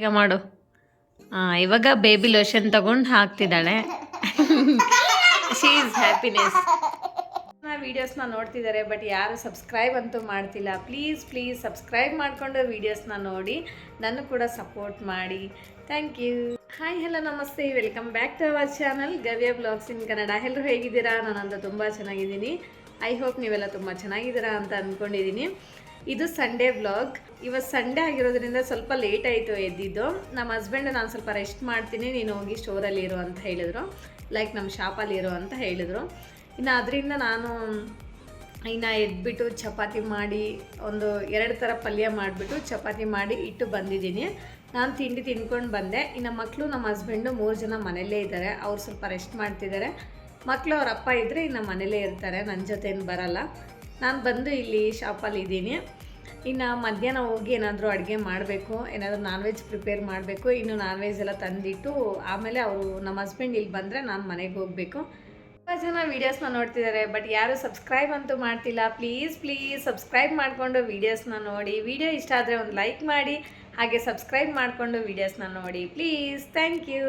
ಈಗ ಮಾಡು. ಇವಾಗ ಬೇಬಿ ಲೋಷನ್ ತಗೊಂಡು ಹಾಕ್ತಿದ್ದಾಳೆ. ಶೀ ಈಸ್ ಹ್ಯಾಪಿನೆಸ್ ವೀಡಿಯೋಸ್ನ ನೋಡ್ತಿದ್ದಾರೆ ಬಟ್ ಯಾರು ಸಬ್ಸ್ಕ್ರೈಬ್ ಅಂತೂ ಮಾಡ್ತಿಲ್ಲ. ಪ್ಲೀಸ್ ಪ್ಲೀಸ್ ಸಬ್ಸ್ಕ್ರೈಬ್ ಮಾಡಿಕೊಂಡು ವೀಡಿಯೋಸ್ನ ನೋಡಿ. ನನ್ನ ಕೂಡ ಸಪೋರ್ಟ್ ಮಾಡಿ. ಥ್ಯಾಂಕ್ ಯು ಹಾಯ್ ಹಲೋ ನಮಸ್ತೆ. Welcome back to our channel Gavya blogs in Kannada ಎಲ್ಲರೂ ಹೇಗಿದ್ದೀರಾ? ನಾನಂತ ತುಂಬ ಚೆನ್ನಾಗಿದ್ದೀನಿ. ಐ ಹೋಪ್ ನೀವೆಲ್ಲ ತುಂಬ ಚೆನ್ನಾಗಿದ್ದೀರಾ ಅಂತ ಅಂದ್ಕೊಂಡಿದ್ದೀನಿ. ಇದು ಸಂಡೇ ವ್ಲಾಗ್ ಇವತ್ತು ಸಂಡೇ ಆಗಿರೋದ್ರಿಂದ ಸ್ವಲ್ಪ ಲೇಟ್ ಆಯಿತು ಎದ್ದಿದ್ದು. ನಮ್ಮ ಹಸ್ಬೆಂಡ್ ನಾನು ಸ್ವಲ್ಪ ರೆಸ್ಟ್ ಮಾಡ್ತೀನಿ, ನೀನು ಹೋಗಿ ಸ್ಟೋರಲ್ಲಿ ಇರು ಅಂತ ಹೇಳಿದರು. ಲೈಕ್ ನಮ್ಮ ಶಾಪಲ್ಲಿ ಇರು ಅಂತ ಹೇಳಿದರು. ಇನ್ನು ಅದರಿಂದ ನಾನು ಇನ್ನು ಎದ್ಬಿಟ್ಟು ಚಪಾತಿ ಮಾಡಿ, ಒಂದು ಎರಡು ಥರ ಪಲ್ಯ ಮಾಡಿಬಿಟ್ಟು ಚಪಾತಿ ಮಾಡಿ ಇಟ್ಟು ಬಂದಿದ್ದೀನಿ. ನಾನು ತಿಂಡಿ ತಿನ್ಕೊಂಡು ಬಂದೆ. ಇನ್ನು ಮಕ್ಕಳು ನಮ್ಮ ಹಸ್ಬೆಂಡು ಮೂರು ಜನ ಮನೆಯಲ್ಲೇ ಇದ್ದಾರೆ. ಅವ್ರು ಸ್ವಲ್ಪ ರೆಸ್ಟ್ ಮಾಡ್ತಿದ್ದಾರೆ. ಮಕ್ಕಳು ಅವ್ರ ಅಪ್ಪ ಇದ್ದರೆ ಇನ್ನು ಮನೇಲೇ ಇರ್ತಾರೆ. ನನ್ನ ಜೊತೆ ಏನು ಬರಲ್ಲ. ನಾನು ಬಂದು ಇಲ್ಲಿ ಶಾಪಲ್ಲಿ ಇದ್ದೀನಿ. ಇನ್ನು ಮಧ್ಯಾಹ್ನ ಹೋಗಿ ಏನಾದರೂ ಅಡುಗೆ ಮಾಡಬೇಕು, ಏನಾದರೂ ನಾನ್ ವೆಜ್ ಪ್ರಿಪೇರ್ ಮಾಡಬೇಕು, ಇನ್ನು ನಾನ್ ವೆಜ್ ಎಲ್ಲ ತಂದಿಟ್ಟು ಆಮೇಲೆ ಅವರು ನಮ್ಮ ಹಸ್ಬೆಂಡ್ ಇಲ್ಲಿ ಬಂದರೆ ನಾನು ಮನೆಗೆ ಹೋಗಬೇಕು. ತುಂಬ ಜನ ವೀಡಿಯೋಸ್ನ ನೋಡ್ತಿದ್ದಾರೆ ಬಟ್ ಯಾರು ಸಬ್ಸ್ಕ್ರೈಬ್ ಅಂತೂ ಮಾಡ್ತಿಲ್ಲ. ಪ್ಲೀಸ್ ಪ್ಲೀಸ್ ಸಬ್ಸ್ಕ್ರೈಬ್ ಮಾಡಿಕೊಂಡು ವೀಡಿಯೋಸ್ನ ನೋಡಿ. ವಿಡಿಯೋ ಇಷ್ಟ ಆದರೆ ಒಂದು ಲೈಕ್ ಮಾಡಿ, ಹಾಗೆ ಸಬ್ಸ್ಕ್ರೈಬ್ ಮಾಡಿಕೊಂಡು ವೀಡಿಯೋಸ್ನ ನೋಡಿ. ಪ್ಲೀಸ್ ಥ್ಯಾಂಕ್ ಯು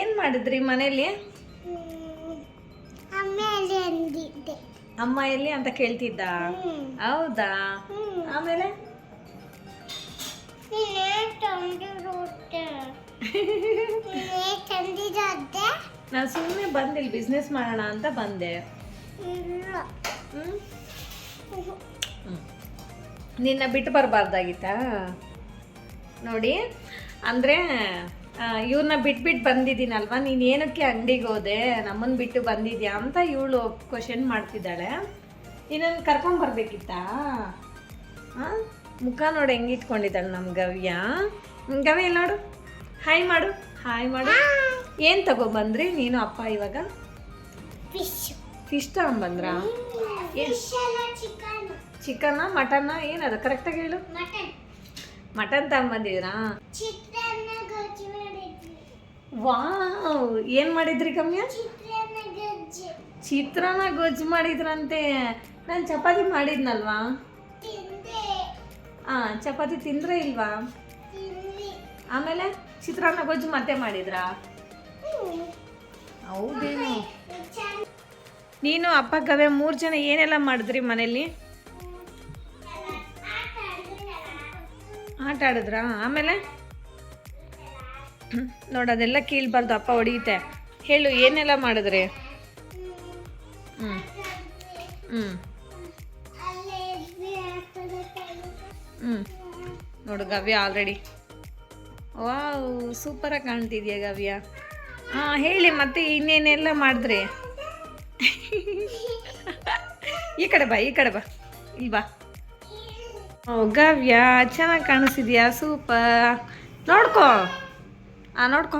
ಏನು ಮಾಡಿದ್ರಿ ಮನೇಲಿ? ಅಮ್ಮ ಎಲ್ಲಿ ಅಂತ ಕೇಳ್ತಿದ್ದ? ಹೌದಾ? ಆಮೇಲೆ? ನೀನೇ ಸುಮ್ಮನೆ ಬಂದಿಲ್ಲ ಬಿಸ್ನೆಸ್ ಮಾಡೋಣ ಅಂತ ಬಂದೆ. ನಿನ್ನ ಬಿಟ್ಟು ಬರಬಾರ್ದಾಗಿತ್ತಾ? ನೋಡಿ ಅಂದರೆ ಇವ್ರನ್ನ ಬಿಟ್ಬಿಟ್ಟು ಬಂದಿದ್ದೀನಲ್ವ? ನೀನು ಏನಕ್ಕೆ ಅಂಗಡಿಗೆ ಹೋದೆ? ನಮ್ಮನ್ನು ಬಿಟ್ಟು ಬಂದಿದ್ಯಾ ಅಂತ ಇವಳು ಕ್ವಶನ್ ಮಾಡ್ತಿದ್ದಾಳೆ. ಇನ್ನೊಂದು ಕರ್ಕೊಂಬರ್ಬೇಕಿತ್ತಾ ಹಾಂ ಮುಖ ನೋಡಿ ಹೆಂಗೆ ಇಟ್ಕೊಂಡಿದ್ದಾಳೆ ನಮ್ಮ ಗವ್ಯ. ಗವ್ಯ ನೋಡು. ಹಾಯ್ ಮಾಡು. ಹಾಯ್ ಮಾಡು. ಏನು ತಗೊಬಂದ್ರಿ ನೀನು ಅಪ್ಪ ಇವಾಗ? ಫಿಶ್ ಫಿಶ್ ತಗೊಂಬಂದ್ರಾ ಚಿಕನ್ ಚಿಕನ್ನ ಮಟನ್ನ ಏನದು? ಕರೆಕ್ಟಾಗಿ ಹೇಳು. ಮಟನ್ ಮಟನ್ ತಗೊಂಬಂದಿದ್ರಾ ವಾವ್, ಏನು ಮಾಡಿದ್ರಿ ಕಮ್ಯ ಚಿತ್ರಾನ್ನ ಗೊಜ್ಜು ಮಾಡಿದ್ರಂತೆ. ನಾನು ಚಪಾತಿ ಮಾಡಿದ್ನಲ್ವಾ? ಹಾ ಚಪಾತಿ ತಿಂದ್ರೆ ಇಲ್ವಾ? ಆಮೇಲೆ ಚಿತ್ರಾನ್ನ ಗೊಜ್ಜು ಮತ್ತೆ ಮಾಡಿದ್ರಾ. ಹೌದೇನು. ನೀನು, ಅಪ್ಪ, ಗವೆ ಮೂರು ಜನ ಏನೆಲ್ಲ ಮಾಡಿದ್ರಿ ಮನೇಲಿ. ಆಟ ಆಡಿದ್ರಾ? ಆಮೇಲೆ? ನೋಡು, ಅದೆಲ್ಲ ಕೀಳ್ಬಾರ್ದು, ಅಪ್ಪ ಹೊಡಿಯುತ್ತೆ. ಹೇಳು, ಏನೆಲ್ಲ ಮಾಡಿದ್ರಿ? ಹ್ಞೂ ನೋಡು, ಗವ್ಯ ಆಲ್ರೆಡಿ ವಾವ್ ಸೂಪರಾಗಿ ಕಾಣ್ತಿದ್ಯಾ ಗವ್ಯ? ಹಾಂ, ಹೇಳಿ, ಮತ್ತೆ ಇನ್ನೇನೆಲ್ಲ ಮಾಡಿದ್ರಿ? ಈ ಕಡೆ ಬಾ, ಈ ಕಡೆ ಬಾ. ಇಲ್ಲಿ ಬಾ. ಓ, ಗವ್ಯ, ಚೆನ್ನಾಗಿ ಕಾಣಿಸಿದ್ಯಾ ಸೂಪರ್ ನೋಡ್ಕೋ. ಹಾಂ ನೋಡ್ಕೋ.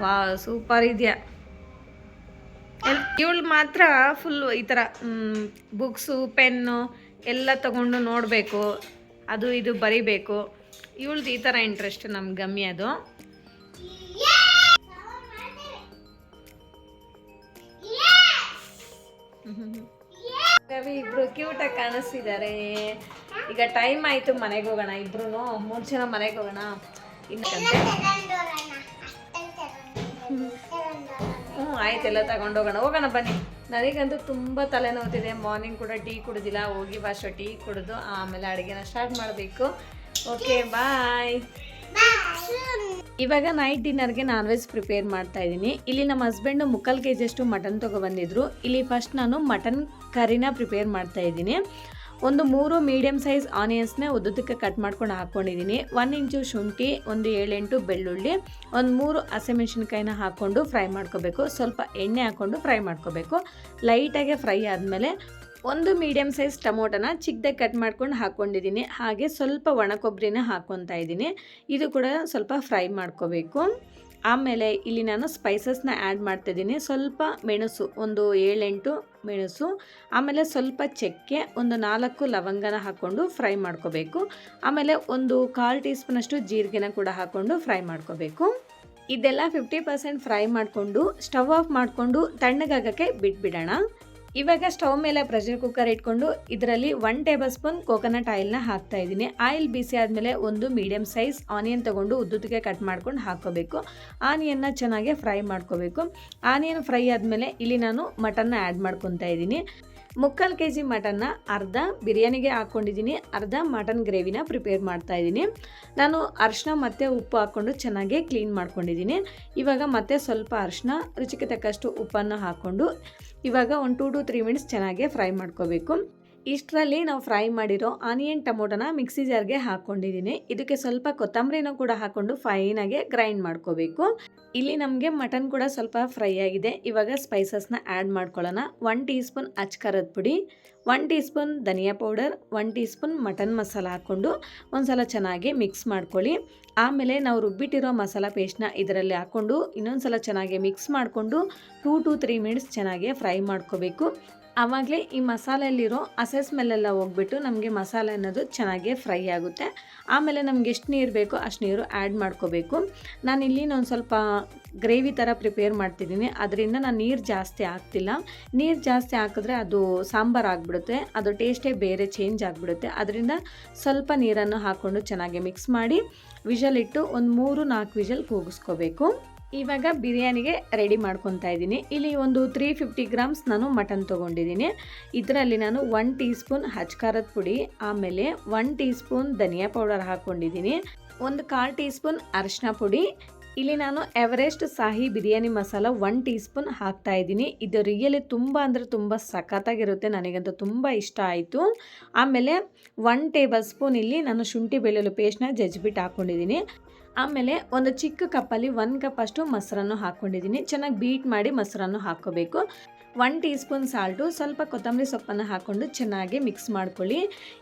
ವಾ ಸೂಪರ್ ಇದೆಯಾ. ಇವಳು ಮಾತ್ರ ಫುಲ್ಲು ಈ ಥರ ಬುಕ್ಸು ಪೆನ್ನು ಎಲ್ಲ ತಗೊಂಡು ನೋಡಬೇಕು. ಅದು ಇದು ಬರಿಬೇಕು. ಇವಳ್ದು ಈ ಥರ ಇಂಟ್ರೆಸ್ಟ್ ನಮ್ಮ ಗಮ್ಯದು ರವಿ ಇಬ್ರು ಕ್ಯೂಟಾಗಿ ಕಾಣಿಸ್ತಿದ್ದಾರೆ ಈಗ ಟೈಮ್ ಆಯಿತು ಮನೆಗೆ ಹೋಗೋಣ. ಇಬ್ರು ಮೂರು ಜನ ಮನೆಗೆ ಹೋಗೋಣ. ಹ್ಞೂ, ಆಯ್ತು ತಗೊಂಡೋಗೋಣ ತಗೊಂಡು ಹೋಗೋಣ. ಬನ್ನಿ. ನನಗಂತೂ ತುಂಬ ತಲೆನೋವ್ತಿದೆ. ಮಾರ್ನಿಂಗ್ ಕೂಡ ಟೀ ಕುಡಿದಿಲ್ಲ. ಹೋಗಿ ಫಸ್ಟ್ ಟೀ ಕುಡಿದು ಆಮೇಲೆ ಅಡುಗೆನ ಸ್ಟಾರ್ಟ್ ಮಾಡಬೇಕು. ಓಕೆ ಬಾಯ್ ಇವಾಗ ನೈಟ್ ಡಿನ್ನರ್ಗೆ ನಾನ್ ವೆಜ್ ಪ್ರಿಪೇರ್ ಮಾಡ್ತಾ ಇದ್ದೀನಿ. ಇಲ್ಲಿ ನಮ್ಮ ಹಸ್ಬೆಂಡು ಮುಕ್ಕಾಲು ಕೆ ಜಿಯಷ್ಟು ಮಟನ್ ತೊಗೊಬಂದಿದ್ರು ಇಲ್ಲಿ ಫಸ್ಟ್ ನಾನು ಮಟನ್ ಕರಿನ ಪ್ರಿಪೇರ್ ಮಾಡ್ತಾ ಇದ್ದೀನಿ. ಒಂದು ಮೂರು ಮೀಡಿಯಮ್ ಸೈಜ್ ಆನಿಯನ್ಸ್ನ ಉದ್ದಕ್ಕೆ ಕಟ್ ಮಾಡ್ಕೊಂಡು ಹಾಕ್ಕೊಂಡಿದ್ದೀನಿ. ಒನ್ ಇಂಚು ಶುಂಠಿ, ಒಂದು ಏಳೆಂಟು ಬೆಳ್ಳುಳ್ಳಿ, ಒಂದು ಮೂರು ಹಸಿಮೆಣ್ಸಿನ್ಕಾಯಿನ ಹಾಕ್ಕೊಂಡು ಫ್ರೈ ಮಾಡ್ಕೋಬೇಕು. ಸ್ವಲ್ಪ ಎಣ್ಣೆ ಹಾಕ್ಕೊಂಡು ಫ್ರೈ ಮಾಡ್ಕೋಬೇಕು. ಲೈಟಾಗಿ ಫ್ರೈ ಆದಮೇಲೆ ಒಂದು ಮೀಡಿಯಂ ಸೈಜ್ ಟೊಮೊಟೊನ ಚಿಕ್ಕದಾಗಿ ಕಟ್ ಮಾಡ್ಕೊಂಡು ಹಾಕ್ಕೊಂಡಿದ್ದೀನಿ. ಹಾಗೆ ಸ್ವಲ್ಪ ಒಣ ಕೊಬ್ಬರಿನ ಹಾಕ್ಕೊತಾ ಇದ್ದೀನಿ. ಇದು ಕೂಡ ಸ್ವಲ್ಪ ಫ್ರೈ ಮಾಡ್ಕೋಬೇಕು. ಆಮೇಲೆ ಇಲ್ಲಿ ನಾನು ಸ್ಪೈಸಸ್ನ ಆ್ಯಡ್ ಮಾಡ್ತಾಯಿದ್ದೀನಿ ಸ್ವಲ್ಪ ಮೆಣಸು, ಒಂದು ಏಳೆಂಟು ಮೆಣಸು, ಆಮೇಲೆ ಸ್ವಲ್ಪ ಚಕ್ಕೆ, ಒಂದು ನಾಲ್ಕು ಲವಂಗನ ಹಾಕ್ಕೊಂಡು ಫ್ರೈ ಮಾಡ್ಕೋಬೇಕು. ಆಮೇಲೆ ಒಂದು ಕಾಲು ಟೀ ಸ್ಪೂನಷ್ಟು ಜೀರಿಗೆನ ಕೂಡ ಹಾಕ್ಕೊಂಡು ಫ್ರೈ ಮಾಡ್ಕೋಬೇಕು. ಇದೆಲ್ಲ ಫಿಫ್ಟಿ ಪರ್ಸೆಂಟ್ ಫ್ರೈ ಮಾಡಿಕೊಂಡು ಸ್ಟವ್ ಆಫ್ ಮಾಡಿಕೊಂಡು ತಣ್ಣಗಾಗಕ್ಕೆ ಬಿಟ್ಬಿಡೋಣ. ಇವಾಗ ಸ್ಟವ್ ಮೇಲೆ ಪ್ರೆಷರ್ ಕುಕ್ಕರ್ ಇಟ್ಕೊಂಡು ಇದರಲ್ಲಿ ಒನ್ ಟೇಬಲ್ ಸ್ಪೂನ್ ಕೋಕೋನಟ್ ಆಯಿಲ್ನ ಹಾಕ್ತಾ ಇದ್ದೀನಿ. ಆಯಿಲ್ ಬಿಸಿ ಆದಮೇಲೆ ಒಂದು ಮೀಡಿಯಮ್ ಸೈಜ್ ಆನಿಯನ್ ತೊಗೊಂಡು ಉದ್ದುತ್ತಿಗೆ ಕಟ್ ಮಾಡ್ಕೊಂಡು ಹಾಕೋಬೇಕು ಆನಿಯನ್ನ ಚೆನ್ನಾಗಿ ಫ್ರೈ ಮಾಡ್ಕೋಬೇಕು. ಆನಿಯನ್ ಫ್ರೈ ಆದಮೇಲೆ ಇಲ್ಲಿ ನಾನು ಮಟನ್ನ ಆ್ಯಡ್ ಮಾಡ್ಕೊತಾ ಇದ್ದೀನಿ. ಮುಕ್ಕಾಲು ಕೆ ಜಿ ಮಟನ್ನ ಅರ್ಧ ಬಿರಿಯಾನಿಗೆ ಹಾಕ್ಕೊಂಡಿದ್ದೀನಿ, ಅರ್ಧ ಮಟನ್ ಗ್ರೇವಿನ ಪ್ರಿಪೇರ್ ಮಾಡ್ತಾ ಇದ್ದೀನಿ. ನಾನು ಅರಿಶಿನ ಮತ್ತು ಉಪ್ಪು ಹಾಕ್ಕೊಂಡು ಚೆನ್ನಾಗಿ ಕ್ಲೀನ್ ಮಾಡ್ಕೊಂಡಿದ್ದೀನಿ. ಇವಾಗ ಮತ್ತೆ ಸ್ವಲ್ಪ ಅರಿಶಿನ ರುಚಿಗೆ ತಕ್ಕಷ್ಟು ಉಪ್ಪನ್ನು ಹಾಕ್ಕೊಂಡು ಇವಾಗ ಒಂದು ಟೂ ಟು ತ್ರೀ ಮಿನಿಟ್ಸ್ ಚೆನ್ನಾಗಿ ಫ್ರೈ ಮಾಡ್ಕೋಬೇಕು. ಇಷ್ಟರಲ್ಲಿ ನಾವು ಫ್ರೈ ಮಾಡಿರೋ ಆನಿಯನ್ ಟೊಮೊಟೊನ ಮಿಕ್ಸಿ ಜಾರ್ಗೆ ಹಾಕ್ಕೊಂಡಿದ್ದೀನಿ. ಇದಕ್ಕೆ ಸ್ವಲ್ಪ ಕೊತ್ತಂಬರಿನ ಕೂಡ ಹಾಕ್ಕೊಂಡು ಫೈನಾಗೆ ಗ್ರೈಂಡ್ ಮಾಡ್ಕೋಬೇಕು. ಇಲ್ಲಿ ನಮಗೆ ಮಟನ್ ಕೂಡ ಸ್ವಲ್ಪ ಫ್ರೈ ಆಗಿದೆ. ಇವಾಗ ಸ್ಪೈಸಸ್ನ ಆ್ಯಡ್ ಮಾಡ್ಕೊಳ್ಳೋಣ. ಒನ್ ಟೀ ಸ್ಪೂನ್ ಅಚ್ಕರದ ಪುಡಿ ಒನ್ ಟೀ ಸ್ಪೂನ್ ಧನಿಯಾ powder one teaspoon mutton masala ಹಾಕ್ಕೊಂಡು ಒಂದ್ಸಲ ಚೆನ್ನಾಗಿ ಮಿಕ್ಸ್ ಮಾಡ್ಕೊಳ್ಳಿ. ಆಮೇಲೆ ನಾವು ರುಬ್ಬಿಟ್ಟಿರೋ ಮಸಾಲ ಪೇಸ್ಟ್ನ ಇದರಲ್ಲಿ ಹಾಕ್ಕೊಂಡು ಇನ್ನೊಂದು ಸಲ ಚೆನ್ನಾಗಿ ಮಿಕ್ಸ್ ಮಾಡಿಕೊಂಡು ಟೂ ಟು ತ್ರೀ ಮಿನಿಟ್ಸ್ ಚೆನ್ನಾಗಿ ಫ್ರೈ ಮಾಡ್ಕೋಬೇಕು. ಆವಾಗಲೇ ಈ ಮಸಾಲೆಯಲ್ಲಿರೋ ಹಸೆ ಸ್ಮೆಲ್ಲೆಲ್ಲ ಹೋಗ್ಬಿಟ್ಟು ನಮಗೆ ಮಸಾಲೆ ಅನ್ನೋದು ಚೆನ್ನಾಗಿ ಫ್ರೈ ಆಗುತ್ತೆ. ಆಮೇಲೆ ನಮ್ಗೆ ಎಷ್ಟು ನೀರು ಬೇಕೋ ಅಷ್ಟು ನೀರು ಆ್ಯಡ್ ಮಾಡ್ಕೋಬೇಕು. ಇಲ್ಲಿ ಒಂದು ಸ್ವಲ್ಪ ಗ್ರೇವಿ ಥರ ಪ್ರಿಪೇರ್ ಮಾಡ್ತಿದ್ದೀನಿ. ಅದರಿಂದ ನಾನು ನೀರು ಜಾಸ್ತಿ ಹಾಕ್ತಿಲ್ಲ. ನೀರು ಜಾಸ್ತಿ ಹಾಕಿದ್ರೆ ಅದು ಸಾಂಬಾರು ಆಗಿಬಿಡುತ್ತೆ. ಅದು ಟೇಸ್ಟೇ ಬೇರೆ ಚೇಂಜ್ ಆಗಿಬಿಡುತ್ತೆ. ಅದರಿಂದ ಸ್ವಲ್ಪ ನೀರನ್ನು ಹಾಕ್ಕೊಂಡು ಚೆನ್ನಾಗಿ ಮಿಕ್ಸ್ ಮಾಡಿ ವಿಷಲ್ ಇಟ್ಟು ಒಂದು ಮೂರು ನಾಲ್ಕು ವಿಷಲ್ ಕೂಗಿಸ್ಕೋಬೇಕು. ಇವಾಗ ಬಿರಿಯಾನಿಗೆ ರೆಡಿ ಮಾಡ್ಕೊತಾ ಇದ್ದೀನಿ. ಇಲ್ಲಿ ಒಂದು ತ್ರೀ ಫಿಫ್ಟಿ ಗ್ರಾಮ್ಸ್ ನಾನು ಮಟನ್ ತೊಗೊಂಡಿದ್ದೀನಿ. ಇದರಲ್ಲಿ ನಾನು ಒನ್ ಟೀ ಸ್ಪೂನ್ ಹಚ್ಕಾರದ ಪುಡಿ, ಆಮೇಲೆ ಒನ್ ಟೀ ಸ್ಪೂನ್ ಧನಿಯಾ ಪೌಡರ್ ಹಾಕ್ಕೊಂಡಿದ್ದೀನಿ ಒಂದು ಕಾಲು ಟೀ ಸ್ಪೂನ್ ಅರಿಶಿನ ಪುಡಿ. ಇಲ್ಲಿ ನಾನು Everest Shahi biryani masala one teaspoon ಹಾಕ್ತಾ ಇದ್ದೀನಿ. ಇದು ರಿಯಲಿ ತುಂಬ ಅಂದರೆ ತುಂಬ ಸಖತ್ತಾಗಿರುತ್ತೆ. ನನಗಂತೂ ತುಂಬ ಇಷ್ಟ ಆಯಿತು. ಆಮೇಲೆ ಒನ್ ಟೇಬಲ್ ಸ್ಪೂನ್ ಇಲ್ಲಿ ನಾನು ಶುಂಠಿ ಬೆಳ್ಳುಳ್ಳಿ ಪೇಸ್ಟ್ನ ಜಜ್ಬಿಟ್ಟು ಹಾಕ್ಕೊಂಡಿದ್ದೀನಿ ಆಮೇಲೆ ಒಂದು ಚಿಕ್ಕ ಕಪ್ಪಲ್ಲಿ ಒನ್ ಕಪ್ ಅಷ್ಟು ಮೊಸರನ್ನು ಹಾಕ್ಕೊಂಡಿದ್ದೀನಿ. ಚೆನ್ನಾಗಿ ಬೀಟ್ ಮಾಡಿ ಮೊಸರನ್ನು ಹಾಕ್ಕೋಬೇಕು. ಒನ್ ಟೀ ಸ್ಪೂನ್ ಸಾಲ್ಟು, ಸ್ವಲ್ಪ ಕೊತ್ತಂಬರಿ ಸೊಪ್ಪನ್ನು ಹಾಕ್ಕೊಂಡು ಚೆನ್ನಾಗಿ ಮಿಕ್ಸ್ ಮಾಡ್ಕೊಳ್ಳಿ.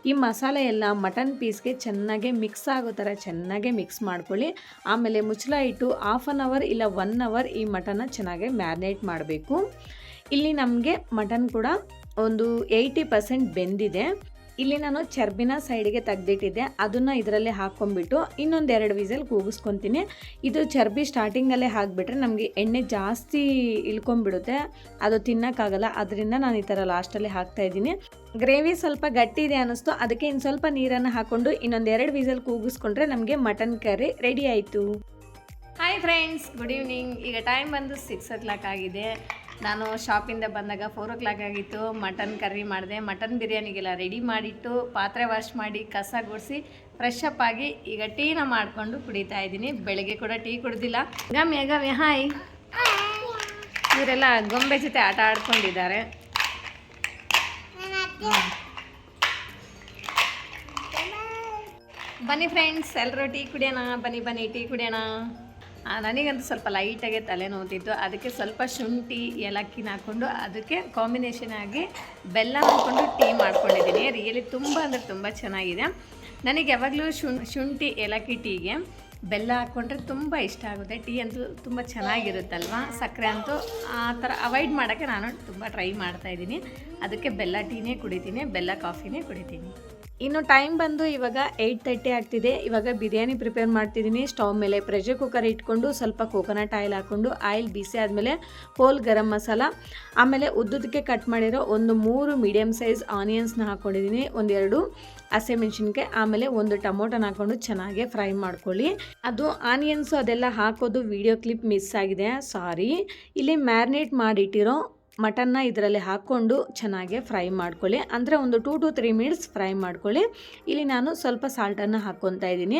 ಈ ಮಸಾಲೆ ಎಲ್ಲ ಮಟನ್ ಪೀಸ್ಗೆ ಚೆನ್ನಾಗಿ ಮಿಕ್ಸ್ ಆಗೋ ಥರ ಚೆನ್ನಾಗಿ ಮಿಕ್ಸ್ ಮಾಡ್ಕೊಳ್ಳಿ. ಆಮೇಲೆ ಮುಚ್ಚಳ ಇಟ್ಟು ಹಾಫ್ ಆನ್ ಅವರ್ ಇಲ್ಲ ಒನ್ ಅವರ್ ಈ ಮಟನ್ನ ಚೆನ್ನಾಗಿ ಮ್ಯಾರಿನೇಟ್ ಮಾಡಬೇಕು. ಇಲ್ಲಿ ನಮಗೆ ಮಟನ್ ಕೂಡ ಒಂದು ಏಯ್ಟಿ ಪರ್ಸೆಂಟ್ ಬೆಂದಿದೆ. ಇಲ್ಲಿ ನಾನು ಚರ್ಬಿನ ಸೈಡ್ಗೆ ತೆಗ್ದಿಟ್ಟಿದ್ದೆ. ಅದನ್ನು ಇದರಲ್ಲಿ ಇನ್ನೊಂದು ಎರಡು ವಿಸಲ್ ಕೂಗಿಸ್ಕೊತೀನಿ. ಇದು ಚರ್ಬಿ ಸ್ಟಾರ್ಟಿಂಗಲ್ಲೇ ಹಾಕಿಬಿಟ್ರೆ ನಮಗೆ ಎಣ್ಣೆ ಜಾಸ್ತಿ ಇಳ್ಕೊಂಬಿಡುತ್ತೆ ಅದು ತಿನ್ನೋಕ್ಕಾಗಲ್ಲ. ಅದರಿಂದ ನಾನು ಈ ಥರ ಲಾಸ್ಟಲ್ಲಿ ಹಾಕ್ತಾ ಇದ್ದೀನಿ. ಗ್ರೇವಿ ಸ್ವಲ್ಪ ಗಟ್ಟಿ ಇದೆ ಅನ್ನಿಸ್ತು. ಅದಕ್ಕೆ ಇನ್ನು ಸ್ವಲ್ಪ ನೀರನ್ನು ಹಾಕ್ಕೊಂಡು ಇನ್ನೊಂದು ಎರಡು ವಿಸಲ್ ಕೂಗಿಸ್ಕೊಂಡ್ರೆ ನಮಗೆ ಮಟನ್ ಕರಿ ರೆಡಿ ಆಯಿತು. ಹಾಯ್ ಫ್ರೆಂಡ್ಸ್ ಗುಡ್ ಈವ್ನಿಂಗ್ ಈಗ ಟೈಮ್ ಬಂದು ಸಿಕ್ಸ್ ಓ ಕ್ಲಾಕ್ ಆಗಿದೆ. ನಾನು ಶಾಪಿಂದ ಬಂದಾಗ ಫೋರ್ ಓ ಕ್ಲಾಕ್ ಆಗಿತ್ತು, ಮಟನ್ ಕರ್ರಿ ಮಾಡಿದೆ. ಮಟನ್ ಬಿರಿಯಾನಿಗೆಲ್ಲ ರೆಡಿ ಮಾಡಿಟ್ಟು, ಪಾತ್ರೆ ವಾಶ್ ಮಾಡಿ, ಕಸ ಗುಡಿಸಿ ಫ್ರೆಶ್ ಅಪ್ ಆಗಿ ಈಗ ಟೀನ ಮಾಡಿಕೊಂಡು ಕುಡಿತಾ ಇದ್ದೀನಿ. ಬೆಳಗ್ಗೆ ಕೂಡ ಟೀ ಕುಡ್ದಿಲ್ಲ. ಗಮ್ಯ ಗಮ್ಯ ಹಾಯ್ ಇವರೆಲ್ಲ ಗೊಂಬೆ ಜೊತೆ ಆಟ ಆಡ್ಕೊಂಡಿದ್ದಾರೆ. ಬನ್ನಿ ಫ್ರೆಂಡ್ಸ್ ಎಲ್ಲರೂ ಟೀ ಕುಡಿಯೋಣ? ಬನ್ನಿ ಬನ್ನಿ, ಟೀ ಕುಡಿಯೋಣ. ನನಗಂತೂ ಸ್ವಲ್ಪ ಲೈಟಾಗೆ ತಲೆ ನೋವ್ತಿತ್ತು. ಅದಕ್ಕೆ ಸ್ವಲ್ಪ ಶುಂಠಿ, ಏಲಕ್ಕಿನ ಹಾಕ್ಕೊಂಡು ಅದಕ್ಕೆ ಕಾಂಬಿನೇಷನ್ ಆಗಿ ಬೆಲ್ಲ ಹಾಕ್ಕೊಂಡು ಟೀ ಮಾಡ್ಕೊಂಡಿದ್ದೀನಿ. ರಿಯಲಿ ತುಂಬ ಅಂದರೆ ತುಂಬ ಚೆನ್ನಾಗಿದೆ. ನನಗೆ ಯಾವಾಗಲೂ ಶುಂಠಿ, ಏಲಕ್ಕಿ ಟೀಗೆ ಬೆಲ್ಲ ಹಾಕ್ಕೊಂಡ್ರೆ ತುಂಬ ಇಷ್ಟ ಆಗುತ್ತೆ. ಟೀ ಅಂತೂ ತುಂಬ ಚೆನ್ನಾಗಿರುತ್ತಲ್ವ? ಸಕ್ಕರೆ ಅಂತೂ ಆ ಥರ ಅವಾಯ್ಡ್ ಮಾಡೋಕ್ಕೆ ನಾನು ತುಂಬ ಟ್ರೈ ಮಾಡ್ತಾಯಿದ್ದೀನಿ ಅದಕ್ಕೆ ಬೆಲ್ಲ ಟೀನೇ ಕುಡಿತೀನಿ, ಬೆಲ್ಲ ಕಾಫಿನೇ ಕುಡಿತೀನಿ. ಇನ್ನು ಟೈಮ್ ಬಂದು ಇವಾಗ ಏಯ್ಟ್ ತರ್ಟಿ ಆಗ್ತಿದೆ. ಇವಾಗ ಬಿರಿಯಾನಿ ಪ್ರಿಪೇರ್ ಮಾಡ್ತಿದ್ದೀನಿ. ಸ್ಟವ್ ಮೇಲೆ ಪ್ರೆಷರ್ ಕುಕ್ಕರ್ ಇಟ್ಕೊಂಡು ಸ್ವಲ್ಪ ಕೋಕೋನಟ್ ಆಯಿಲ್ ಹಾಕ್ಕೊಂಡು ಆಯಿಲ್ ಬಿಸಿ ಆದಮೇಲೆ ಹೋಲ್ ಗರಂ ಮಸಾಲ. ಆಮೇಲೆ ಉದ್ದುದಕ್ಕೆ ಕಟ್ ಮಾಡಿರೋ ಒಂದು ಮೂರು ಮೀಡಿಯಮ್ ಸೈಜ್ ಆನಿಯನ್ಸ್ನ ಹಾಕ್ಕೊಂಡಿದ್ದೀನಿ ಒಂದೆರಡು ಹಸಿಮೆಣ್ಸಿನ್ಕಾಯಿ ಆಮೇಲೆ ಒಂದು ಟೊಮೊಟೊನ ಹಾಕ್ಕೊಂಡು ಚೆನ್ನಾಗಿ ಫ್ರೈ ಮಾಡ್ಕೊಳ್ಳಿ. ಅದು ಆನಿಯನ್ಸು ಅದೆಲ್ಲ ಹಾಕೋದು ವಿಡಿಯೋ ಕ್ಲಿಪ್ ಮಿಸ್ ಆಗಿದೆ. ಸಾರಿ ಇಲ್ಲಿ ಮ್ಯಾರಿನೇಟ್ ಮಾಡಿಟ್ಟಿರೋ ಮಟನ್ನ ಇದರಲ್ಲಿ ಹಾಕ್ಕೊಂಡು ಚೆನ್ನಾಗಿ ಫ್ರೈ ಮಾಡ್ಕೊಳ್ಳಿ. ಅಂದರೆ ಒಂದು two to three minutes fry ಮಾಡ್ಕೊಳ್ಳಿ. ಇಲ್ಲಿ ನಾನು ಸ್ವಲ್ಪ ಸಾಲ್ಟನ್ನು ಹಾಕ್ಕೊತಾ ಇದ್ದೀನಿ.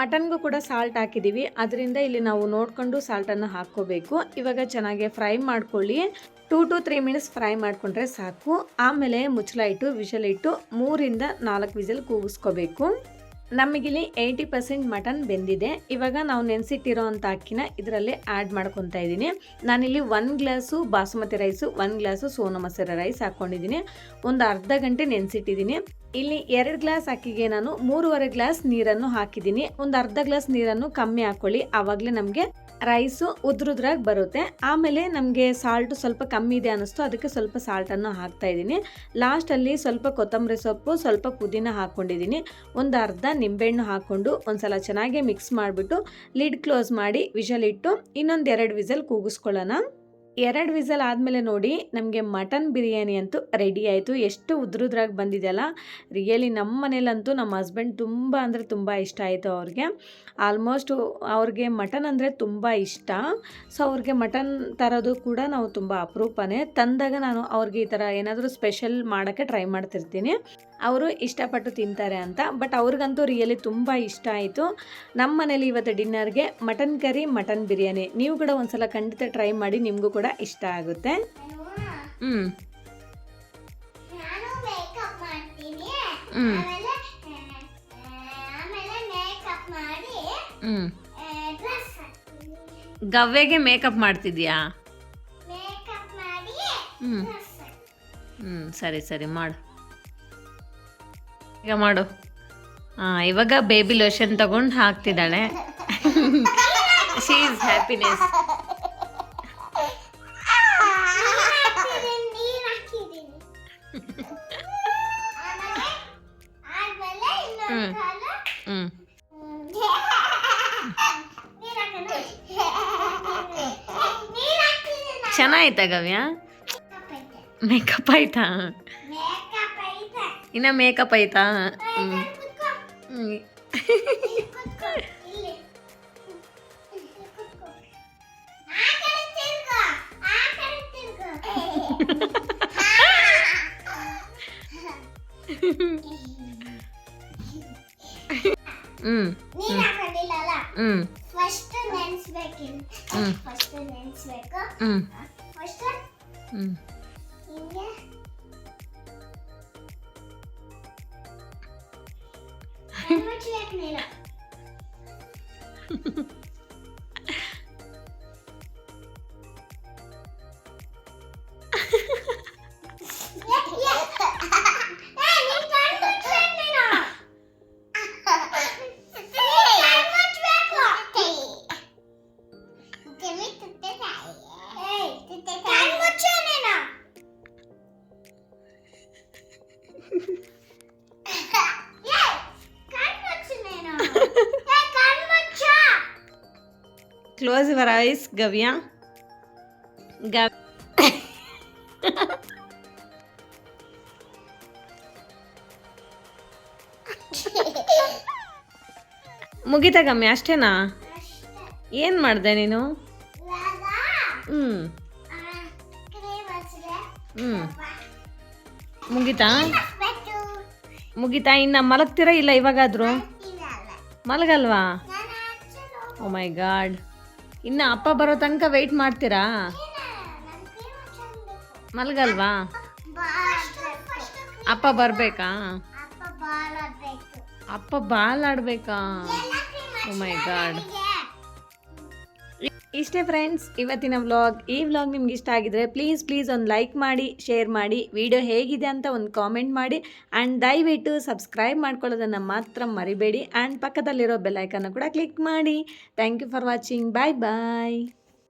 ಮಟನ್ಗೂ ಕೂಡ ಸಾಲ್ಟ್ ಹಾಕಿದ್ದೀವಿ ಅದರಿಂದ ಇಲ್ಲಿ ನಾವು ನೋಡಿಕೊಂಡು ಸಾಲ್ಟನ್ನು ಹಾಕ್ಕೋಬೇಕು. ಇವಾಗ ಚೆನ್ನಾಗಿ ಫ್ರೈ ಮಾಡ್ಕೊಳ್ಳಿ. Two to three minutes fry ಮಾಡಿಕೊಂಡ್ರೆ ಸಾಕು. ಆಮೇಲೆ ಮುಚ್ಚಲ ಇಟ್ಟು, ವಿಷಲ್ ಇಟ್ಟು, ಮೂರಿಂದ ನಾಲ್ಕು ವಿಜಲ್ ಕೂಗಿಸ್ಕೋಬೇಕು. ನಮಗಿಲ್ಲಿ ಏಯ್ಟಿ ಪರ್ಸೆಂಟ್ ಮಟನ್ ಬೆಂದಿದೆ. ಇವಾಗ ನಾವು ನೆನೆಸಿಟ್ಟಿರೋ ಅಂಥ ಅಕ್ಕಿನ ಇದರಲ್ಲಿ ಆ್ಯಡ್ ಮಾಡ್ಕೊತಾ ಇದ್ದೀನಿ. ನಾನಿಲ್ಲಿ one glass basmati rice one glass Sona Masoori rice ಹಾಕ್ಕೊಂಡಿದ್ದೀನಿ ಒಂದು ಅರ್ಧ ಗಂಟೆ ನೆನೆಸಿಟ್ಟಿದ್ದೀನಿ. ಇಲ್ಲಿ ಎರಡು ಗ್ಲಾಸ್ ಅಕ್ಕಿಗೆ ನಾನು ಮೂರುವರೆ ಗ್ಲಾಸ್ ನೀರನ್ನು ಹಾಕಿದ್ದೀನಿ. ಒಂದು ಅರ್ಧ ಗ್ಲಾಸ್ ನೀರನ್ನು ಕಮ್ಮಿ ಹಾಕ್ಕೊಳ್ಳಿ ಆವಾಗಲೇ ನಮಗೆ ರೈಸು ಉದ್ರುದ್ರಾಗಿ ಬರುತ್ತೆ. ಆಮೇಲೆ ನಮಗೆ ಸಾಲ್ಟು ಸ್ವಲ್ಪ ಕಮ್ಮಿ ಇದೆ ಅನ್ನಿಸ್ತು. ಅದಕ್ಕೆ ಸ್ವಲ್ಪ ಸಾಲ್ಟನ್ನು ಹಾಕ್ತಾ ಇದ್ದೀನಿ. ಲಾಸ್ಟಲ್ಲಿ ಸ್ವಲ್ಪ ಕೊತ್ತಂಬರಿ ಸೊಪ್ಪು, ಸ್ವಲ್ಪ ಪುದೀನ ಹಾಕ್ಕೊಂಡಿದ್ದೀನಿ. ಒಂದು ಅರ್ಧ ನಿಂಬೆಹಣ್ಣು ಹಾಕ್ಕೊಂಡು ಒಂದ್ಸಲ ಚೆನ್ನಾಗಿ ಮಿಕ್ಸ್ ಮಾಡಿಬಿಟ್ಟು ಲಿಡ್ ಕ್ಲೋಸ್ ಮಾಡಿ ವಿಷಲ್ ಇಟ್ಟು ಇನ್ನೊಂದು ಎರಡು ವಿಸಲ್ ಕೂಗಿಸ್ಕೊಳ್ಳೋಣ. ಎರಡು ವಿಸಲ್ ಆದಮೇಲೆ ನೋಡಿ, ನಮಗೆ ಮಟನ್ ಬಿರಿಯಾನಿ ಅಂತೂ ರೆಡಿ ಆಯಿತು. ಎಷ್ಟು ಉದ್ರುದ್ರಾಗಿ ಬಂದಿದೆಯಲ್ಲ? ರಿಯಲಿ ನಮ್ಮ ಮನೇಲಂತೂ ನಮ್ಮ ಹಸ್ಬೆಂಡ್ ತುಂಬ ಅಂದರೆ ತುಂಬ ಇಷ್ಟ ಆಯಿತು ಅವ್ರಿಗೆ. ಆಲ್ಮೋಸ್ಟು ಅವ್ರಿಗೆ ಮಟನ್ ಅಂದರೆ ತುಂಬ ಇಷ್ಟ. ಸೊ ಅವ್ರಿಗೆ ಮಟನ್ ತರೋದು ಕೂಡ ನಾವು ತುಂಬ ಅಪರೂಪನೇ. ತಂದಾಗ ನಾನು ಅವ್ರಿಗೆ ಈ ಥರ ಏನಾದರೂ ಸ್ಪೆಷಲ್ ಮಾಡೋಕ್ಕೆ ಟ್ರೈ ಮಾಡ್ತಿರ್ತೀನಿ. ಅವರು ಇಷ್ಟಪಟ್ಟು ತಿಂತಾರೆ ಅಂತ. ಬಟ್ ಅವ್ರಿಗಂತೂ ರಿಯಲಿ ತುಂಬ ಇಷ್ಟ ಆಯಿತು. ನಮ್ಮ ಮನೇಲಿ ಇವತ್ತು ಡಿನ್ನರ್ಗೆ ಮಟನ್ ಕರಿ, ಮಟನ್ ಬಿರಿಯಾನಿ. ನೀವು ಕೂಡ ಒಂದು ಸಲ ಖಂಡಿತ ಟ್ರೈ ಮಾಡಿ, ನಿಮಗೂ ಕೂಡ ಇಷ್ಟ ಆಗುತ್ತೆ. ಹ್ಞೂ ನಾನು ಮೇಕಪ್ ಮಾಡ್ತೀನಿ. ಹ್ಮ್. ಆಮೇಲೆ ಆಮೇಲೆ ಮೇಕಪ್ ಮಾಡಿ ಹ್ಞೂ ಡ್ರೆಸ್ ಹಾಕ್ತೀನಿ. ಗವ್ವೆಗೆ ಮೇಕಪ್ ಮಾಡ್ತಿದ್ಯಾ? ಹ್ಞೂ ಹ್ಞೂ ಸರಿ ಸರಿ ಮಾಡು. ಈಗ ಮಾಡು. ಹಾಂ ಇವಾಗ ಬೇಬಿ ಲೋಷನ್ ತಗೊಂಡು ಹಾಕ್ತಿದ್ದಾಳೆ. ಶೀ ಈಸ್ ಹ್ಯಾಪಿನೆಸ್ ಹ್ಞೂ ಚೆನ್ನಾಯ್ತಾ ಗವ್ಯ? ಮೇಕಪ್ ಆಯ್ತಾ? ಇನ್ನು ಮೇಕಪ್ ಆಯ್ತಾ? ಹ್ಞೂ ಹ್ಞೂ ನೀರ್ ಹಾಕೊಂಡಿಲ್ಲಲ್ಲ ಹ್ಮ್. ಫಸ್ಟ್ ನೆನ್ಸ್ಬೇಕಿಲ್ಲ ಹ್ಮ್. ಫಸ್ಟ್ ನೆನ್ಸ್ಬೇಕು. ಹ್ಮ್. ಫಸ್ಟ್ ಹ್ಮ್. ಹಿಂಗೆ. ಕಣ್ಮುಚ್ಬೇಕು ನೀನು? ಕ್ಲೋಸ್ ಯುವರ್ ಐಸ್ ಗವ್ಯ ಗವ್ ಮುಗಿತಾ ಗಮ್ಯ ಅಷ್ಟೇನಾ? ಅಷ್ಟೇ. ಏನು ಮಾಡಿದೆ ನೀನು? ಹ್ಮ್. ಹ್ಞೂ ಹ್ಞೂ ಮುಗಿತಾ. ಮುಗಿತಾ? ಇನ್ನು ಮಲಗ್ತೀರಾ ಇಲ್ಲ ಇವಾಗಾದರೂ. ಮಲಗಲ್ವಾ? ಓ ಮೈ ಗಾಡ್ ಇನ್ನು ಅಪ್ಪ ಬರೋ ತನಕ ವೆಯ್ಟ್ ಮಾಡ್ತೀರಾ? ಮಲ್ಗಲ್ವಾ? ಅಪ್ಪ ಬರಬೇಕಾ? ಅಪ್ಪ ಬಾಲ್ ಓ ಮೈ ಬಾಲ್ ಇಷ್ಟೇ ಫ್ರೆಂಡ್ಸ್, ಇವತ್ತಿನ ವ್ಲಾಗ್, ಈ ವ್ಲಾಗ್ ನಿಮ್ಗೆ ಇಷ್ಟ ಆಗಿದ್ರೆ ಪ್ಲೀಸ್ ಪ್ಲೀಸ್ ಒಂದು ಲೈಕ್ ಮಾಡಿ ಶೇರ್ ಮಾಡಿ ವಿಡಿಯೋ ಹೇಗಿದೆ ಅಂತ ಒಂದು ಕಾಮೆಂಟ್ ಮಾಡಿ ಆ್ಯಂಡ್ ದಯವಿಟ್ಟು ಸಬ್ಸ್ಕ್ರೈಬ್ ಮಾಡ್ಕೊಳ್ಳೋದನ್ನು ಮಾತ್ರ ಮರಿಬೇಡಿ ಆ್ಯಂಡ್ ಪಕ್ಕದಲ್ಲಿರೋ ಬೆಲ್ಲೈಕನ್ನು ಕೂಡ ಕ್ಲಿಕ್ ಮಾಡಿ. Thank you for watching bye bye